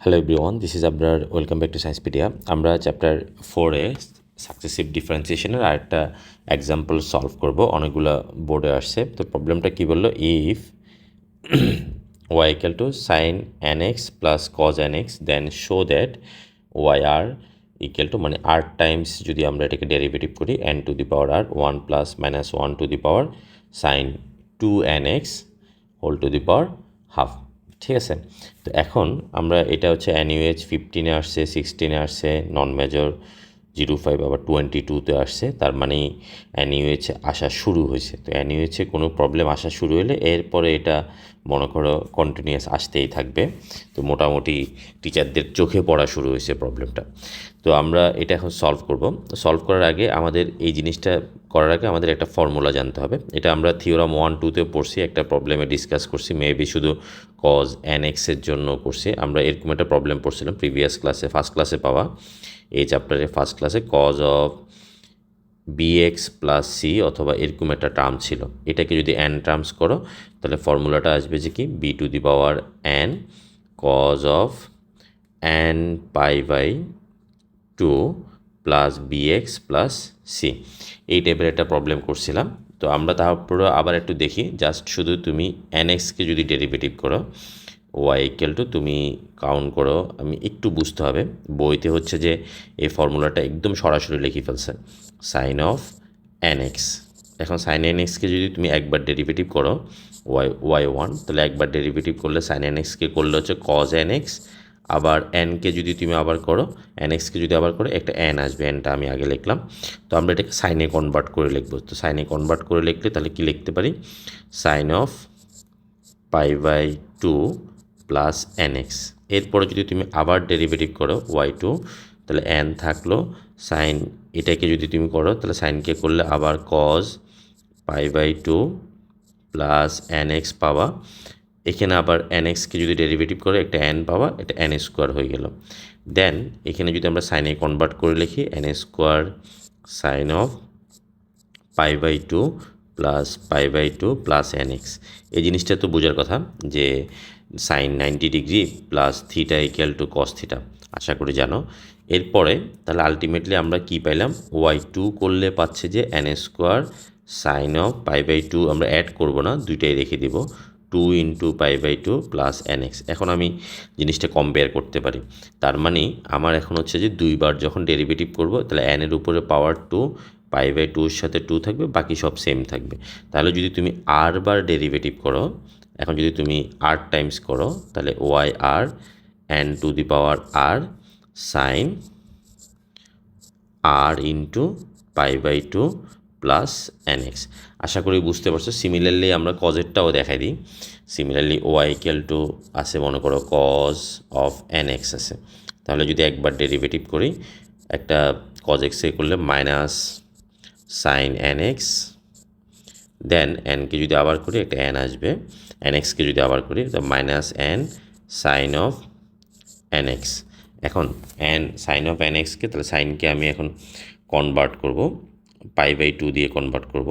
Hello everyone this is আপনার welcome back to Sciencepedia আমরা chapter ফোরে সাকসেসিভ ডিফারেন্সিয়েশনের আরেকটা এক্সাম্পল সলভ করব। অনেকগুলো বোর্ডে আসছে। তো প্রবলেমটা কী বলল? If y equal to sine n x plus cos n x then show that y r equal to মানে আর টাইমস যদি আমরা এটাকে ডেরিভেটিভ করি n to the power r one plus minus one to the power sine two n x whole to the power half ঠিক আছে? তো এখন আমরা এটা হচ্ছে অ্যানিউএচ ফিফটিনে আসছে সিক্সটিনে আসছে নন মেজর জিরো ফাইভ আবার টোয়েন্টি টুতে আসছে, তার মানে অ্যানিউএচ আসা শুরু হয়েছে। তো অ্যানিউএচে কোনো প্রবলেম আসা শুরু হলে এরপরে এটা মনে করো কন্টিনিউয়াস আসতেই থাকবে। তো মোটামুটি টিচারদের চোখে পড়া শুরু হয়েছে প্রবলেমটা তো আমরা এটা এখন সলভ করব। সলভ করার আগে আমাদের এই জিনিসটা করার আগে আমাদের একটা ফর্মুলা জানতে হবে। এটা আমরা থিওরাম ওয়ান টুতে পড়ছি, একটা প্রবলেমে ডিসকাস করছি। মেবি শুধু কজ এন এক্সের জন্য করছি। আমরা এরকম একটা প্রবলেম পড়ছিলাম প্রিভিয়াস ক্লাসে ফার্স্ট ক্লাসে পাওয়া। এই চ্যাপ্টারে ফার্স্ট ক্লাসে cos of b x plus c অথবা এরকম একটা টার্ম ছিল। এটাকে যদি অ্যান টার্মস করো, তাহলে ফর্মুলাটা আসবে যে কি? B to the power n cos of n pi by two plus b x plus c এই টাইপের একটা প্রবলেম করছিলাম। তো আমরা তারপরে আবার একটু দেখি। জাস্ট শুধু তুমি এন এক্সকে যদি ডেরিভেটিভ করো ওয়াই ইকুয়াল টু তুমি কাউন্ট করো, আমি একটু বুঝতে হবে। বইতে হচ্ছে যে এই ফর্মুলাটা একদম সরাসরি লিখে ফেলছে। সাইন অফ এন এক্স এখন সাইন এন এক্সকে যদি তুমি একবার ডেরিভেটিভ করো ওয়াই ওয়াই ওয়ান তাহলে একবার ডেরিভেটিভ করলে সাইন এন এক্সকে করলে হচ্ছে কজ এন এক্স আবার এনকে যদি তুমি আবার করো এন এক্সকে যদি আবার করো, একটা এন আসবে এনটা আমি আগে লিখলাম। তো আমরা এটাকে সাইনে কনভার্ট করে লিখব। তো সাইনে কনভার্ট করে লিখলে তাহলে কি লিখতে পারি? Sine of pi by two plus n x এরপরে যদি তুমি আবার ডেরিভেটিভ করো ওয়াই টু তাহলে এন থাকল। সাইন এটাকে যদি তুমি করো, তাহলে সাইনকে করলে আবার cos pi by two plus n x পাওয়া এখানে আবার এন এক্সকে যদি ডেরিভেটিভ করে, একটা এন পাওয়া, এটা এন স্কোয়ার হয়ে গেল। দেন এখানে যদি আমরা সাইনে কনভার্ট করে লিখি n square sine of pi by two plus pi by two plus n x এই জিনিসটা তো বোঝার কথা যে sine ninety degree plus theta equal to cos theta আশা করি জানো। এরপরে, তাহলে আলটিমেটলি আমরা কি পাইলাম? ওয়াই টু করলে পাচ্ছে যে n square sine of pi by two আমরা অ্যাড করব না, দুইটাই রেখে দিব। Two into pi by two plus n x এখন আমি জিনিসটা কম্পেয়ার করতে পারি। তার মানে আমার এখন হচ্ছে যে দুইবার যখন ডেরিভেটিভ করব, তাহলে এনের উপরে পাওয়ার টু পাই বাই টুর সাথে টু থাকবে, বাকি সব সেম থাকবে। তাহলে যদি তুমি আর বার ডেরিভেটিভ করো, এখন যদি তুমি আর টাইমস করো, তাহলে y r n to the power r sine r into pi by two plus n x আশা করি বুঝতে পারছ। সিমিলারলি আমরা কজেরটাও দেখাই দিই। সিমিলারলি ওয়াই ইকুয়াল টু আছে, মনে করো কজ অফ এন এক্স আছে। তাহলে যদি একবার ডেরিভেটিভ করি, একটা কজ এক্সে করলে minus sine n x then NK যদি আবার করি, একটা এন আসবে। এন এক্সকে যদি আবার করি, তো minus n sine of n x এখন এন সাইন অফ এন এক্সকে তাহলে সাইনকে আমি এখন কনভার্ট করব। পাই বাই টু দিয়ে কনভার্ট করব।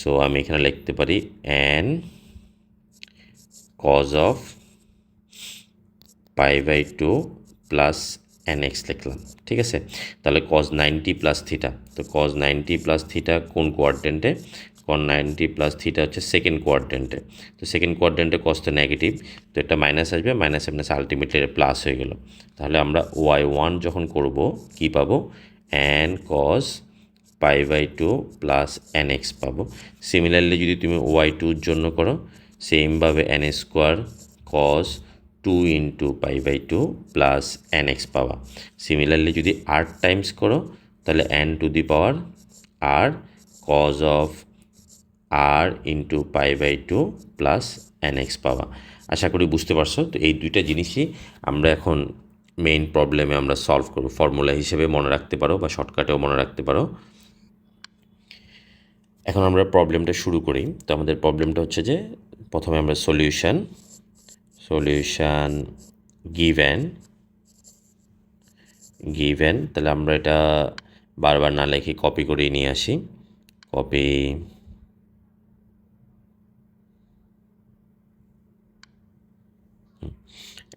সো আমি এখানে লিখতে পারি n cos of pi by two plus n x লিখলাম, ঠিক আছে? তাহলে কজ নাইনটি প্লাস থিটা তো কজ নাইনটি প্লাস থিটা কোন কোয়ার্ডেন্টে কন নাইনটি প্লাস থিটা হচ্ছে সেকেন্ড কোয়ার্ডেন্টে তো সেকেন্ড কোয়ার্ডেন্টে কজটা নেগেটিভ তো এটা মাইনাস আসবে মাইনাস মাইনাস আলটিমেটলি প্লাস হয়ে গেল। তাহলে আমরা ওয়াই ওয়ান যখন করব, কি পাবো? N cos pi by two plus n x পাবো। সিমিলারলি যদি তুমি ওয়াই টুর জন্য করো সেমভাবে n square cos two into pi by two plus n x পাওয়া সিমিলারলি যদি আর টাইমস করো, তাহলে n to the power r cos of r into pi by two plus n x পাওয়া আশা করি বুঝতে পারছ? তো এই দুইটা জিনিসই আমরা এখন মেইন প্রবলেমে আমরা সলভ করব। ফর্মুলা হিসেবে মনে রাখতে পারো বা শর্টকাটেও মনে রাখতে পারো। এখন আমরা প্রবলেমটা শুরু করি। তো আমাদের প্রবলেমটা হচ্ছে যে, প্রথমে আমরা সলিউশন সলিউশন গিভেন গিভেন তাহলে আমরা এটা বারবার না লিখে কপি করে নিয়ে আসি। কপি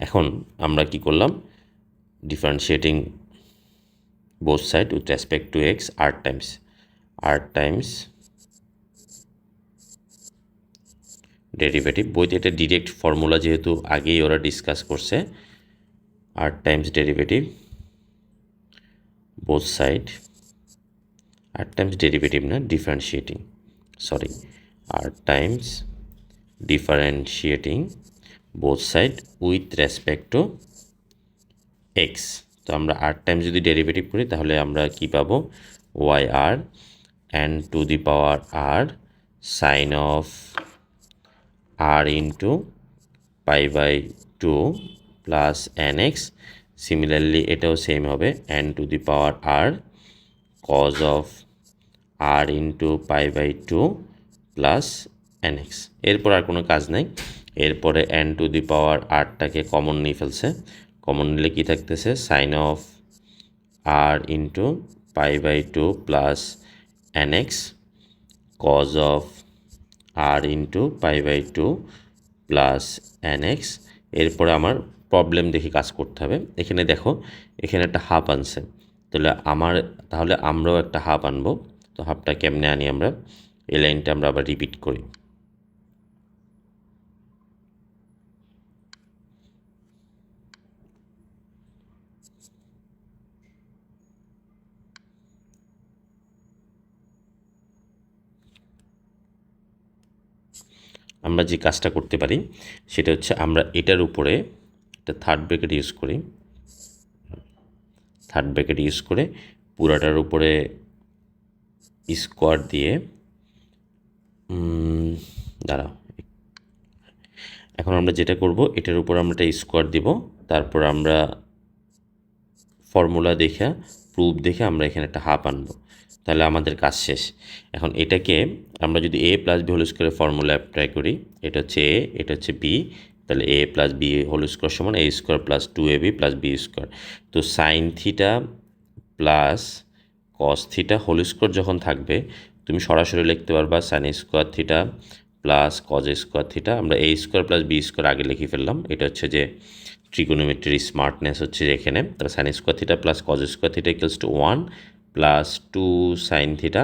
এখন আমরা কি করলাম? Differentiating both side with respect to x r times r times derivative বইতে এটা ডিরেক্ট ফর্মুলা যেহেতু আগেই ওরা ডিসকাস করছে, r times derivative both side r times derivative না differentiating sorry r times differentiating both side with respect to x তো আমরা আর times যদি ডেরিভেটিভ করি, তাহলে আমরা কি পাবো? Y r n to the power r sine of r into pi by two plus n x similarly এটাও same হবে n to the power r cos of r into pi by two plus n x এরপর আর কোনো কাজ নেই। এরপরে n to the power আরটাকে common নিয়ে ফেলছে। কমন নিলে কী থাকতেছে? Sine of r into pi by two plus n x cos of r into pi by two plus n x এরপরে আমার প্রবলেম দেখে কাজ করতে হবে। এখানে দেখো, এখানে একটা হাফ আনছে। তাহলে আমার, তাহলে আমরাও একটা হাফ আনব। তো হাফটা কেমনে আনি আমরা? এই লাইনটা আমরা আবার রিপিট করি। আমরা যে কাজটা করতে পারি, সেটা হচ্ছে আমরা এটার উপরে একটা থার্ড ব্র্যাকেট ইউজ করি। থার্ড ব্র্যাকেট ইউজ করে পুরাটার উপরে স্কোয়ার দিয়ে দাঁড়াও, এখন আমরা যেটা করব, এটার উপর আমরা একটা স্কোয়ার দিব, তারপর আমরা ফর্মুলা দেখে প্রুফ দেখে আমরা এখানে একটা হাফ আনব। তাহলে আমাদের কাজ শেষ। এখন এটাকে আমরা যদি এ প্লাস বি হোল স্কোয়ারের ফর্মুলা অ্যাপ্লাই করি, এটা হচ্ছে এ এটা হচ্ছে বি তাহলে A plus B whole square সমান A square plus two A B plus B square তো sine theta plus cos theta whole square যখন থাকবে, তুমি সরাসরি লিখতে পারবা sine square theta plus cos square theta আমরা A square plus B square আগে লিখে ফেললাম। এটা হচ্ছে যে ট্রিগোনোমেট্রি স্মার্টনেস হচ্ছে এখানে। তাহলে sine square theta plus cos square theta equals to one plus two sine theta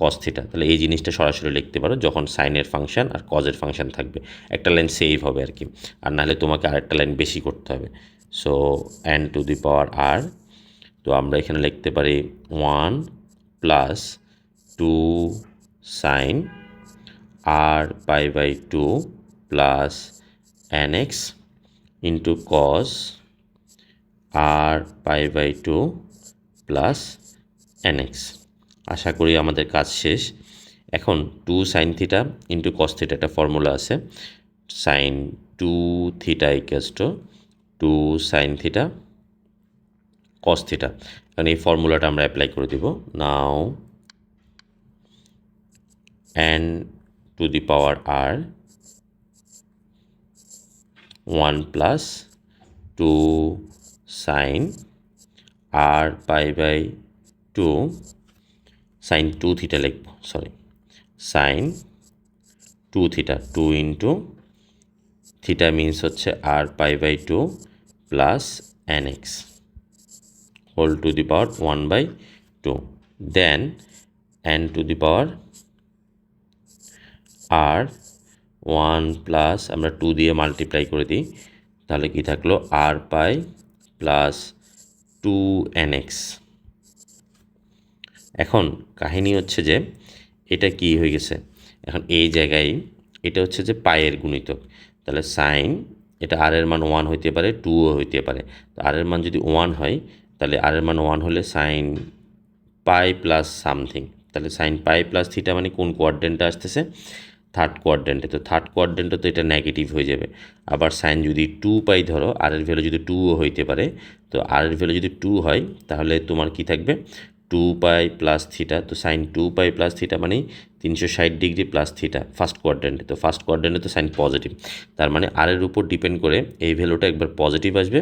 cos theta তাহলে এই জিনিসটা সরাসরি লিখতে পারো, যখন সাইনের ফাংশন আর কজের ফাংশন থাকবে। একটা লাইন সেভ হবে আর কি। আর নাহলে তোমাকে আরেকটা লাইন বেশি করতে হবে। So n to the power r তো আমরা এখানে লিখতে পারি one plus two sine r pi by two plus n x into cos r pi by two plus x আশা করি আমাদের কাজ শেষ। এখন two sine theta into cos theta একটা ফর্মুলা আছে। Sine two theta equals to two sine theta cos theta এখন এই ফর্মুলাটা আমরা অ্যাপ্লাই করে দিব। Now n to the power r one plus two sine r pi by two sine two theta লিখব sorry sine two theta two into theta means হচ্ছে r pi by two plus n x whole to the power one by two then n to the power r one plus আমরা two দিয়ে multiply করে দিই, তাহলে কি থাকল? R pi plus two n x এখন কাহিনী হচ্ছে যে এটা কি হয়ে গেছে? এখন এই জায়গায় এটা হচ্ছে যে পায়ের গুণিতক। তাহলে সাইন এটা আর এর মান ওয়ান হইতে পারে টুও হইতে পারে। তো আর এর মান যদি ওয়ান হয়, তাহলে আর এর মান ওয়ান হলে সাইন পাই প্লাস সামথিং তাহলে সাইন পাই প্লাস থিটা মানে কোন কোয়ার্ডেন্টটা আসতেছে? থার্ড কোয়ার্ডেন্টে তো থার্ড কোয়ার্ডেন্টে তো এটা নেগেটিভ হয়ে যাবে। আবার সাইন যদি টু পাই ধরো আর এর ভ্যালু যদি টুও হইতে পারে, তো আর এর ভ্যালু যদি টু হয়, তাহলে তোমার কি থাকবে? টু পাই প্লাস থিটা তো sine two pi plus theta মানে তিনশো ষাট ডিগ্রি প্লাস থিটা ফার্স্ট কোয়ার্ডেন্টে তো ফার্স্ট কোয়ার্ডেন্টে তো সাইন পজিটিভ তার মানে আর এর উপর ডিপেন্ড করে এই ভ্যালুটা একবার পজিটিভ আসবে,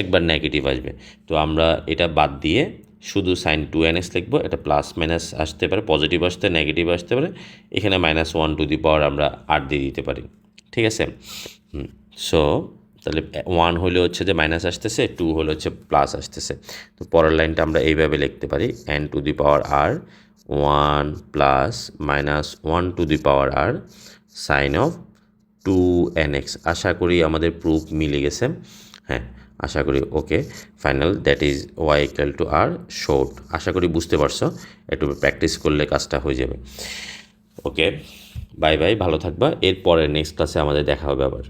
একবার নেগেটিভ আসবে। তো আমরা এটা বাদ দিয়ে শুধু সাইন টু এন এক্স লিখব, এটা প্লাস মাইনাস আসতে পারে পজিটিভ আসতে নেগেটিভ আসতে পারে, এখানে minus one to the power আমরা আট দিয়ে দিতে পারি। ঠিক আছে? সো তাহলে ওয়ান হলে হচ্ছে যে মাইনাস আসতেছে টু হলে হচ্ছে প্লাস আসতেছে। তো পরের লাইনটা আমরা এইভাবে লিখতে পারি n to the power r one plus minus one to the power r sine of two n x আশা করি আমাদের প্রুফ মিলে গেছে। হ্যাঁ আশা করি okay final that is y equal to r short আশা করি বুঝতে পারছ, একটু প্র্যাকটিস করলে কাজটা হয়ে যাবে। ওকে বাই বাই ভালো থাকবা। এরপরে নেক্সট ক্লাসে আমাদের দেখা হবে আবার।